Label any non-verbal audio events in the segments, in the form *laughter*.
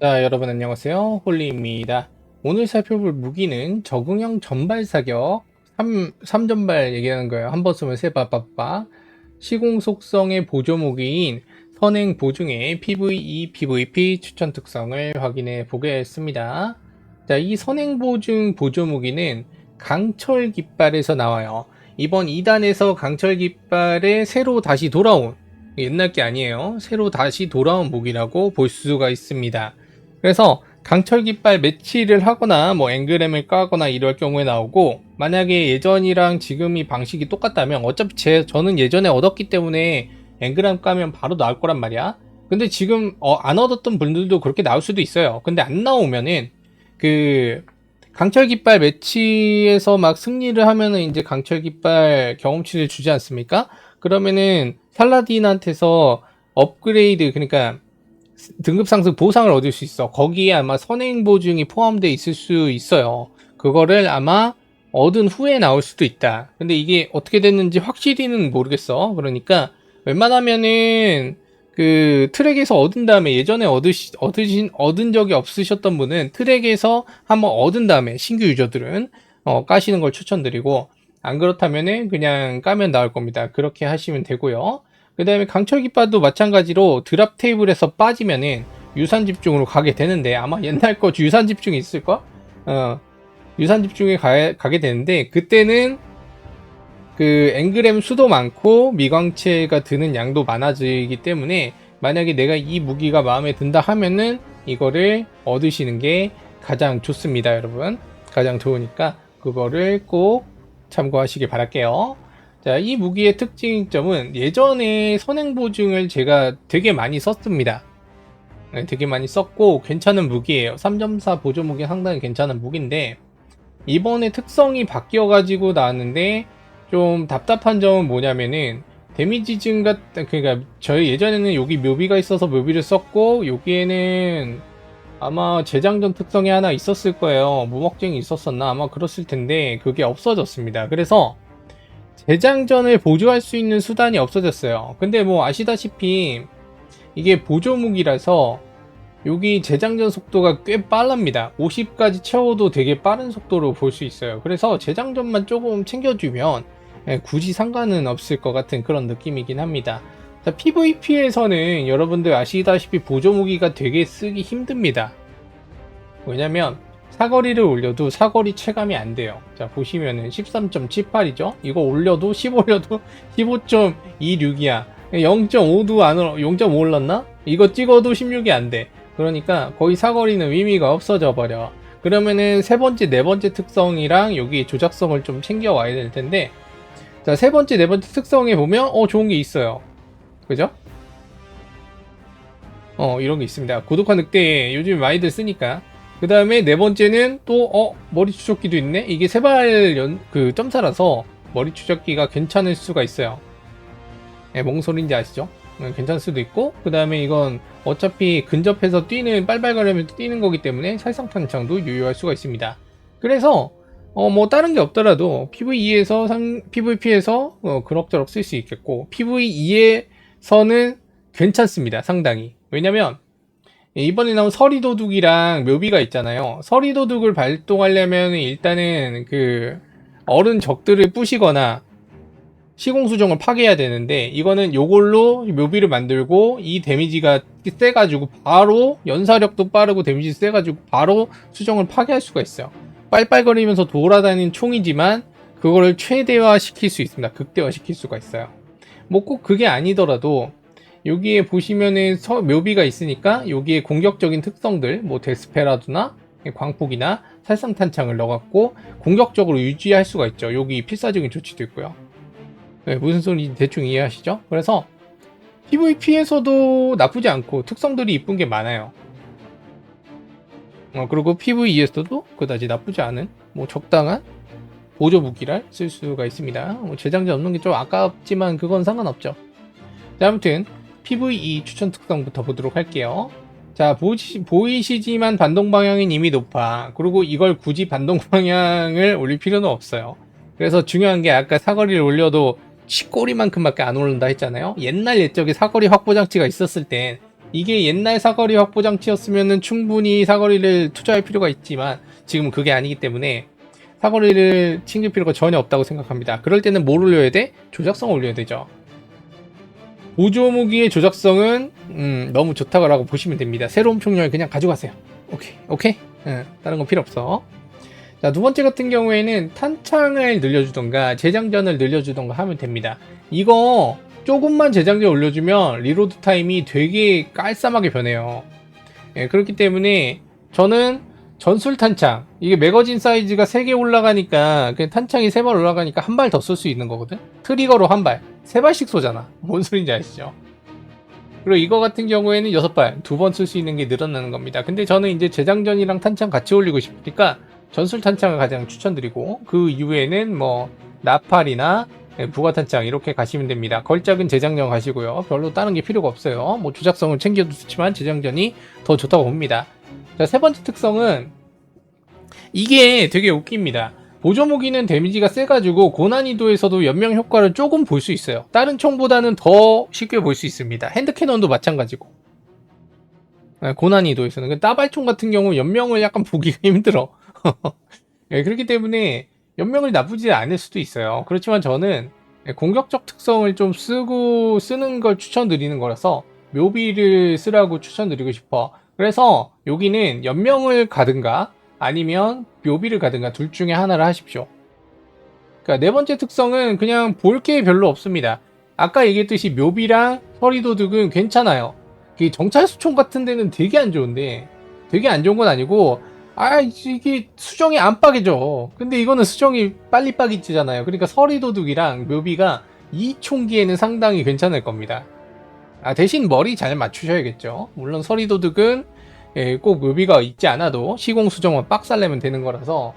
자, 여러분 안녕하세요. 홀리입니다. 오늘 살펴볼 무기는 적응형 전발 사격 3, 3전발 얘기하는 거예요. 한 번 쓰면 세 바빠빠. 시공 속성의 보조 무기인 선행 보중의 PVE, PVP 추천 특성을 확인해 보겠습니다. 자, 이 선행 보중 보조 무기는 강철 깃발에서 나와요. 이번 2단에서 강철 깃발에 새로 다시 돌아온 옛날 게 아니에요. 새로 다시 돌아온 무기라고 볼 수가 있습니다. 그래서 강철 깃발 매치를 하거나 뭐 앵그램을 까거나 이럴 경우에 나오고 만약에 예전이랑 지금이 방식이 똑같다면 어차피 제 저는 예전에 얻었기 때문에 앵그램 까면 바로 나올 거란 말이야. 근데 지금 어, 안 얻었던 분들도 그렇게 나올 수도 있어요. 근데 안 나오면은 그 강철 깃발 매치에서 막 승리를 하면은 이제 강철 깃발 경험치를 주지 않습니까? 그러면은 살라딘한테서 업그레이드 그러니까 등급 상승 보상을 얻을 수 있어. 거기에 아마 선행 보증이 포함되어 있을 수 있어요. 그거를 아마 얻은 후에 나올 수도 있다. 근데 이게 어떻게 됐는지 확실히는 모르겠어. 그러니까 웬만하면은 그 트랙에서 얻은 다음에 예전에 얻으시, 얻으신, 얻은 적이 없으셨던 분은 트랙에서 한번 얻은 다음에 신규 유저들은 어, 까시는 걸 추천드리고 안 그렇다면은 그냥 까면 나올 겁니다. 그렇게 하시면 되고요. 그 다음에 강철 깃발도 마찬가지로 드랍 테이블에서 빠지면은 유산 집중으로 가게 되는데 아마 옛날 거 유산 집중이 있을까? 어, 유산 집중에 가, 가게 되는데 그때는 그 앵그램 수도 많고 미광체가 드는 양도 많아지기 때문에 만약에 내가 이 무기가 마음에 든다 하면은 이거를 얻으시는 게 가장 좋습니다 여러분 가장 좋으니까 그거를 꼭 참고하시길 바랄게요 자, 이 무기의 특징점은 예전에 선행보증을 제가 되게 많이 썼습니다. 네, 되게 많이 썼고 괜찮은 무기예요. 3.4 보조 무기 상당히 괜찮은 무기인데 이번에 특성이 바뀌어 가지고 나왔는데 좀 답답한 점은 뭐냐면은 데미지 증가 그러니까 저희 예전에는 여기 묘비가 있어서 묘비를 썼고 여기에는 아마 재장전 특성이 하나 있었을 거예요. 무먹증이 있었었나 아마 그랬을 텐데 그게 없어졌습니다. 그래서 재장전을 보조할 수 있는 수단이 없어졌어요. 근데 뭐 아시다시피 이게 보조 무기라서 여기 재장전 속도가 꽤 빠릅니다. 50까지 채워도 되게 빠른 속도로 볼 수 있어요. 그래서 재장전만 조금 챙겨주면 예, 굳이 상관은 없을 것 같은 그런 느낌이긴 합니다. 자, PVP에서는 여러분들 아시다시피 보조 무기가 되게 쓰기 힘듭니다. 왜냐면 사거리를 올려도 사거리 체감이 안 돼요. 자, 보시면은 13.78이죠? 이거 올려도 10 올려도 *laughs* 15.26이야. 0.5도 안으로, 0.5 올랐나? 이거 찍어도 16이 안 돼. 그러니까 거의 사거리는 의미가 없어져 버려. 그러면은 세 번째, 네 번째 특성이랑 여기 조작성을 좀 챙겨 와야 될 텐데, 자, 세 번째, 네 번째 특성에 보면, 어, 좋은 게 있어요. 그죠? 어, 이런 게 있습니다. 고독한 늑대 요즘 많이들 쓰니까. 그 다음에 네 번째는 또, 어, 머리 추적기도 있네? 이게 세발 연, 그 점사라서 머리 추적기가 괜찮을 수가 있어요. 예, 뭔 소린지 아시죠? 음, 괜찮을 수도 있고, 그 다음에 이건 어차피 근접해서 뛰는, 빨빨거리면서 뛰는 거기 때문에 살상탄창도 유효할 수가 있습니다. 그래서, 어, 뭐, 다른 게 없더라도, PVE에서, 상, PVP에서, 어, 그럭저럭 쓸 수 있겠고, PVE에서는 괜찮습니다, 상당히. 왜냐면, 예, 이번에 나온 서리도둑이랑 묘비가 있잖아요. 서리도둑을 발동하려면 일단은 그 어른 적들을 부시거나 시공수정을 파괴해야 되는데 이거는 요걸로 묘비를 만들고 이 데미지가 세가지고 바로 연사력도 빠르고 데미지 세가지고 바로 수정을 파괴할 수가 있어요. 빨빨거리면서 돌아다니는 총이지만 그거를 최대화 시킬 수 있습니다. 극대화 시킬 수가 있어요. 뭐 꼭 그게 아니더라도 여기에 보시면은 서, 묘비가 있으니까 여기에 공격적인 특성들 뭐 데스페라드나 광폭이나 살상탄창을 넣어갖고 공격적으로 유지할 수가 있죠. 여기 필사적인 조치도 있고요. 네, 무슨 소리인지 대충 이해하시죠? 그래서 PVP에서도 나쁘지 않고 특성들이 이쁜 게 많아요. 어, 그리고 PVE에서도 그다지 나쁘지 않은 뭐 적당한 보조 무기를 쓸 수가 있습니다. 뭐 재장전 없는 게 좀 아깝지만 그건 상관없죠. 자, 아무튼 PVE 추천 특성부터 보도록 할게요. 자, 보이시, 보이시지만 반동 방향은 이미 높아. 그리고 이걸 굳이 반동 *laughs* 방향을 올릴 필요는 없어요. 그래서 중요한 게 아까 사거리를 올려도 치꼬리만큼밖에 안 오른다 했잖아요. 옛날 옛적에 사거리 확보 장치가 있었을 땐 이게 옛날 사거리 확보 장치였으면 충분히 사거리를 투자할 필요가 있지만 지금은 그게 아니기 때문에 사거리를 챙길 필요가 전혀 없다고 생각합니다. 그럴 때는 뭘 올려야 돼? 조작성 올려야 되죠. 보조 무기의 조작성은 음, 너무 좋다고 보시면 됩니다. 새로운 총열 그냥 가져가세요. 오케이, 오케이. 응, 다른 건 필요 없어. 자, 두 번째 같은 경우에는 탄창을 늘려주던가 재장전을 늘려주던가 하면 됩니다. 이거 조금만 재장전 올려주면 리로드 타임이 되게 깔쌈하게 변해요. 예, 그렇기 때문에 저는 전술 탄창 이게 매거진 사이즈가 3개 올라가니까 그 탄창이 3발 올라가니까 한 발 더 쏠 수 있는 거거든 트리거로 한 발 3발씩 쏘잖아 *laughs* 뭔 소린지 아시죠 그리고 이거 같은 경우에는 6발 두 번 쓸 수 있는 게 늘어나는 겁니다 근데 저는 이제 재장전이랑 탄창 같이 올리고 싶으니까 전술 탄창을 가장 추천드리고 그 이후에는 뭐 나팔이나 예, 부가탄창 이렇게 가시면 됩니다. 걸작은 재장전 가시고요. 별로 다른 게 필요가 없어요. 뭐 조작성을 챙겨도 좋지만 재장전이 더 좋다고 봅니다. 자, 세 번째 특성은 이게 되게 웃깁니다. 보조무기는 데미지가 세가지고 고난이도에서도 연명 효과를 조금 볼 수 있어요. 다른 총보다는 더 쉽게 볼 수 있습니다. 핸드캐논도 마찬가지고. 네, 고난이도에서는. 그 따발총 같은 경우 연명을 약간 *laughs* 보기가 힘들어. 네, *laughs* 그렇기 때문에 연명을 나쁘지 않을 수도 있어요. 그렇지만 저는 공격적 특성을 좀 쓰고 쓰는 걸 추천드리는 거라서 묘비를 쓰라고 추천드리고 싶어. 그래서 여기는 연명을 가든가 아니면 묘비를 가든가 둘 중에 하나를 하십시오. 그러니까 네 번째 특성은 그냥 볼 게 별로 없습니다. 아까 얘기했듯이 묘비랑 서리도둑은 괜찮아요. 이 정찰 수총 같은 데는 되게 안 좋은데 되게 안 좋은 건 아니고 아 이게 수정이 안 빠개져 근데 이거는 수정이 빨리 빠개지잖아요 그러니까 서리도둑이랑 묘비가 이 총기에는 상당히 괜찮을 겁니다 아 대신 머리 잘 맞추셔야겠죠. 물론 서리도둑은 예, 꼭 묘비가 있지 않아도 시공 수정만 빡살 내면 되는 거라서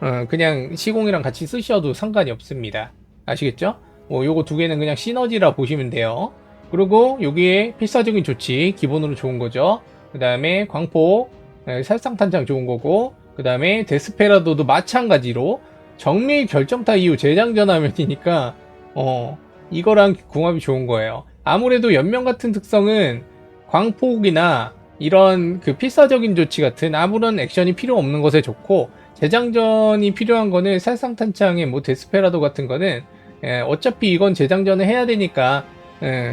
어, 그냥 시공이랑 같이 쓰셔도 상관이 없습니다. 아시겠죠? 뭐 요거 두 개는 그냥 시너지라 보시면 돼요. 그리고 여기에 필사적인 조치 기본으로 좋은 거죠. 그 다음에 광폭 네, 살상탄창 좋은 거고 그 다음에 데스페라도도 마찬가지로 정밀 결정타 이후 재장전 화면이니까 어 이거랑 궁합이 좋은 거예요 아무래도 연명 같은 특성은 광폭이나 이런 그 필사적인 조치 같은 아무런 액션이 필요 없는 것에 좋고 재장전이 필요한 거는 살상탄창의 뭐 데스페라도 같은 거는 예, 어차피 이건 재장전을 해야 되니까 예,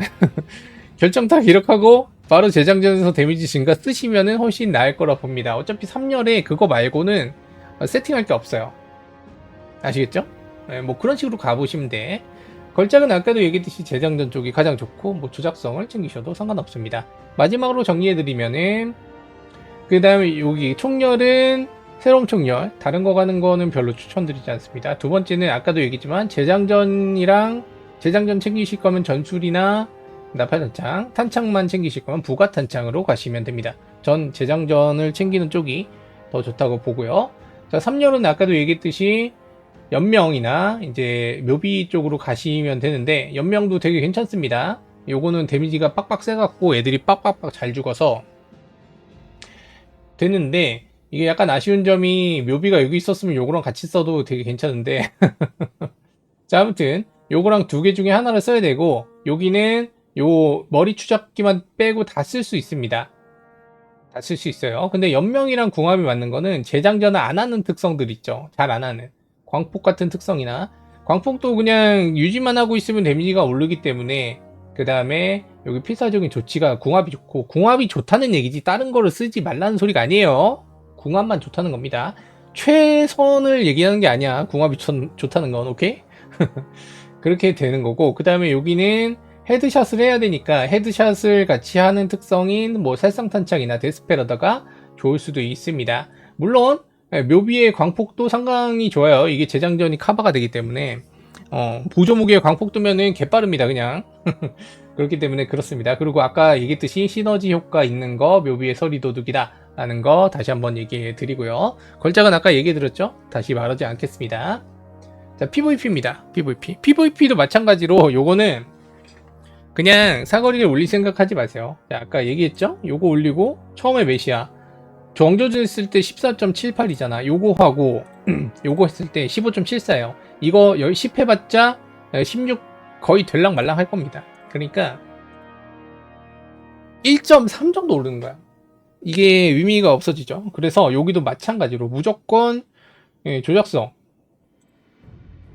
*laughs* 결정타 기록하고 바로 재장전에서 데미지 증가 쓰시면은 훨씬 나을 거라 봅니다. 어차피 3열에 그거 말고는 세팅할 게 없어요. 아시겠죠? 네, 뭐 그런 식으로 가보시면 돼. 걸작은 아까도 얘기했듯이 재장전 쪽이 가장 좋고 뭐 조작성을 챙기셔도 상관없습니다. 마지막으로 정리해드리면은 그 다음에 여기 총열은 새로운 총열 다른 거 가는 거는 별로 추천드리지 않습니다. 두 번째는 아까도 얘기했지만 재장전이랑 재장전 챙기실 거면 전술이나 나팔탄창, 탄창만 챙기실 거면 부가탄창으로 가시면 됩니다. 전 재장전을 챙기는 쪽이 더 좋다고 보고요. 자, 3열은 아까도 얘기했듯이 연명이나 이제 묘비 쪽으로 가시면 되는데 연명도 되게 괜찮습니다. 요거는 데미지가 빡빡 세갖고 애들이 빡빡빡 잘 죽어서 되는데 이게 약간 아쉬운 점이 묘비가 여기 있었으면 요거랑 같이 써도 되게 괜찮은데 *laughs* 자 아무튼 요거랑 두 개 중에 하나를 써야 되고 여기는 요 머리 추적기만 빼고 다 쓸 수 있습니다. 다 쓸 수 있어요. 근데 연명이랑 궁합이 맞는 거는 재장전을 안 하는 특성들 있죠. 잘 안 하는. 광폭 같은 특성이나 광폭도 그냥 유지만 하고 있으면 데미지가 오르기 때문에 그 다음에 여기 필사적인 조치가 궁합이 좋고 궁합이 좋다는 얘기지 다른 거를 쓰지 말라는 소리가 아니에요. 궁합만 좋다는 겁니다. 최선을 얘기하는 게 아니야. 궁합이 좋다는 건 오케이? *laughs* 그렇게 되는 거고 그 다음에 여기는 헤드샷을 해야 되니까 헤드샷을 같이 하는 특성인 뭐 살상탄창이나 데스페라다가 좋을 수도 있습니다. 물론 예, 묘비의 광폭도 상당히 좋아요. 이게 재장전이 카바가 되기 때문에 어, 보조무기의 광폭 두면은 개빠릅니다 그냥 *laughs* 그렇기 때문에 그렇습니다. 그리고 아까 얘기했듯이 시너지 효과 있는 거 묘비의 서리 도둑이다 라는 거 다시 한번 얘기해 드리고요. 걸작은 아까 얘기해 드렸죠? 다시 말하지 않겠습니다. 자 PVP입니다. PVP. PVP도 마찬가지로 요거는 그냥 사거리를 올릴 생각하지 마세요. 자, 아까 얘기했죠? 요거 올리고 처음에 몇이야? 정조준 했을 때 14.78이잖아. 요거 하고 *clears throat* 요거 했을 때 15.74예요. 이거 10 해봤자 16 거의 될랑 말랑 할 겁니다. 그러니까 1.3 정도 오르는 거야. 이게 의미가 없어지죠. 그래서 여기도 마찬가지로 무조건 예, 조작성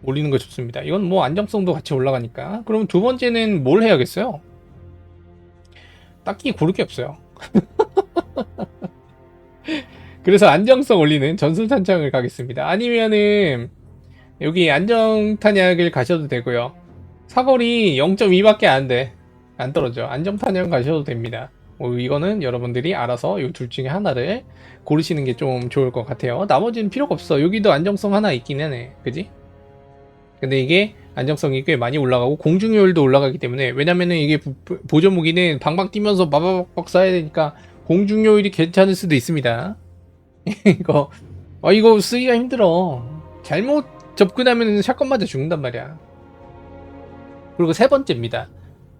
올리는 거 좋습니다. 이건 뭐 안정성도 같이 올라가니까. 그럼 두 번째는 뭘 해야겠어요? 딱히 고를 게 없어요. *laughs* 그래서 안정성 올리는 전술 탄창을 가겠습니다. 아니면은 여기 안정 탄약을 가셔도 되고요. 사거리 0.2밖에 안 돼. 안 떨어져. 안정 탄약 가셔도 됩니다. 뭐 이거는 여러분들이 알아서 이 둘 중에 하나를 고르시는 게 좀 좋을 것 같아요. 나머지는 필요가 없어. 여기도 안정성 하나 있긴 하네. 그지? 근데 이게 안정성이 꽤 많이 올라가고 공중효율도 올라가기 때문에 왜냐면은 이게 보- 보조 무기는 방방 뛰면서 마바박 쏴야 되니까 공중효율이 괜찮을 수도 있습니다. *laughs* 이거 아 이거 쓰기가 힘들어. 잘못 접근하면 샷건 맞아 죽는단 말이야. 그리고 세 번째입니다.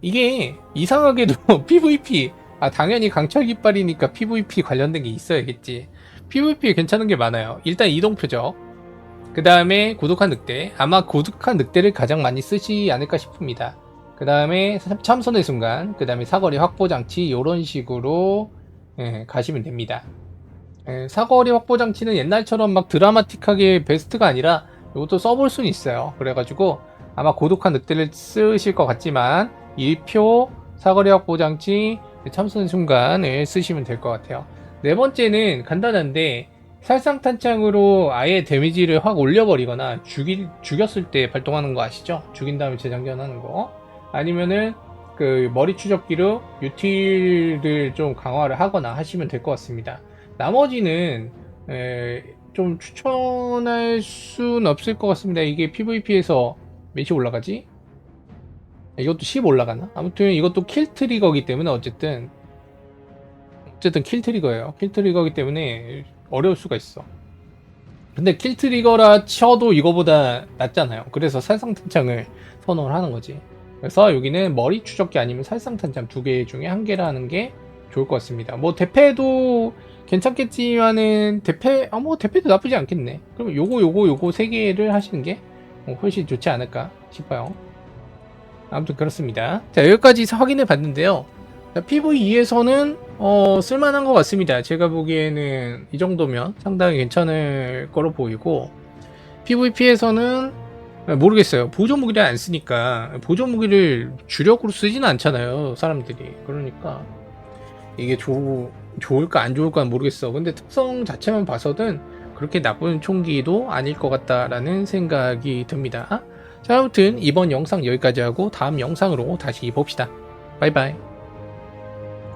이게 이상하게도 *laughs* PVP 아 당연히 강철 깃발이니까 PVP 관련된 게 있어야겠지. PVP 괜찮은 게 많아요. 일단 이동 표적. 그 다음에 고독한 늑대. 아마 고독한 늑대를 가장 많이 쓰지 않을까 싶습니다. 그 다음에 참선의 순간. 그 다음에 사거리 확보 장치. 이런 식으로 예, 가시면 됩니다. 예, 사거리 확보 장치는 옛날처럼 막 드라마틱하게 베스트가 아니라 이것도 써볼 수는 있어요. 그래가지고 아마 고독한 늑대를 쓰실 것 같지만 1표 사거리 확보 장치 참선 순간을 쓰시면 될 것 같아요. 네 번째는 간단한데 살상탄창으로 아예 데미지를 확 올려버리거나 죽일, 죽였을 때 발동하는 거 아시죠? 죽인 다음에 재장전하는 거. 아니면은 그 머리 추적기로 유틸을 좀 강화를 하거나 하시면 될 것 같습니다. 나머지는 에, 좀 추천할 순 없을 것 같습니다. 이게 PVP에서 몇이 올라가지? 이것도 10 올라가나? 아무튼 이것도 킬 트리거기 때문에 어쨌든 어쨌든 킬 트리거예요. 킬 트리거기 때문에 어려울 수가 있어. 근데 킬 트리거라 쳐도 이거보다 낫잖아요. 그래서 살상탄창을 선호를 하는 거지. 그래서 여기는 머리 추적기 아니면 살상탄창 두 개 중에 한 개를 하는 게 좋을 것 같습니다. 뭐 대패도 괜찮겠지만은 대패 아 뭐 대패도 나쁘지 않겠네. 그럼 요거 요거 요거 세 개를 하시는 게 어, 훨씬 좋지 않을까 싶어요. 아무튼 그렇습니다. 자 여기까지 확인해 봤는데요. PVE에서는 어, 쓸만한 것 같습니다. 제가 보기에는 이 정도면 상당히 괜찮을 거로 보이고 PVP에서는 모르겠어요. 보조 무기를 안 쓰니까 보조 무기를 주력으로 쓰지는 않잖아요. 사람들이 그러니까 이게 좋 좋을까 안 좋을까는 모르겠어. 근데 특성 자체만 봐서는 그렇게 나쁜 총기도 아닐 것 같다라는 생각이 듭니다. 자, 아무튼 이번 영상 여기까지 하고 다음 영상으로 다시 봅시다. 바이바이.